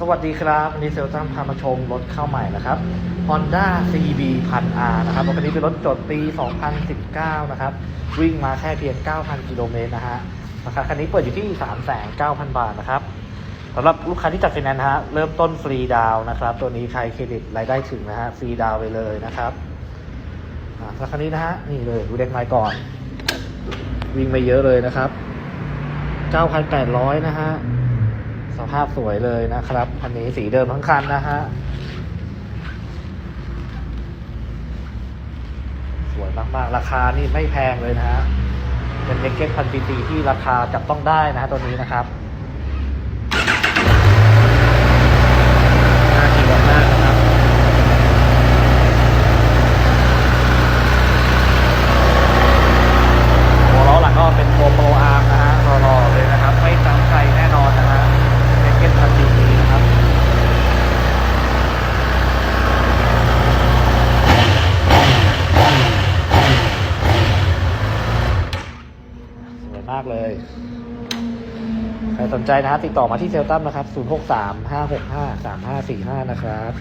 สวัสดีครับวันนี้เซลตัมพามาชมรถเข้าใหม่นะครับ Honda CB 1000 R นะครับรถคันนี้เป็นรถจดปี 2019 นะครับ วิ่งมาแค่เพียง 9,000 กิโลเมตรนะฮะราคาคันนี้เปิดอยู่ที่ 3,900 บาทนะครับสำหรับลูกค้าที่จัดไฟแนนซ์ฮะเริ่มต้นฟรีดาวนะครับ ตัวนี้ใครเครดิตรายได้ถึงนะฮะฟรีดาวไปเลยนะครับอ่าสำหรับคันนี้นะฮะนี่เลยดูเด็กไม้ก่อน วิ่งไม่เยอะเลยนะครับ 9,800 นะฮะ สภาพสวยเลยนะครับอันนี้สีเดิมทั้งคันนะฮะ สวยมากๆ ราคานี่ไม่แพงเลยนะฮะ เป็นเล็กเก็ตพันปีที่ราคาจับต้องได้นะฮะตัวนี้นะครับน่าขี่มากๆนะครับ หัวล้อหลังก็เป็นโปรโปรอาร์มนะฮะรอๆเลยนะครับ ไม่จำใครแน่นอนนะฮะเน็กเก็ตพันปีตีนะครับ สวย มากเลย ใครสนใจนะฮะติดต่อมาที่เซลตัมนะครับ 063 565 3545 นะครับ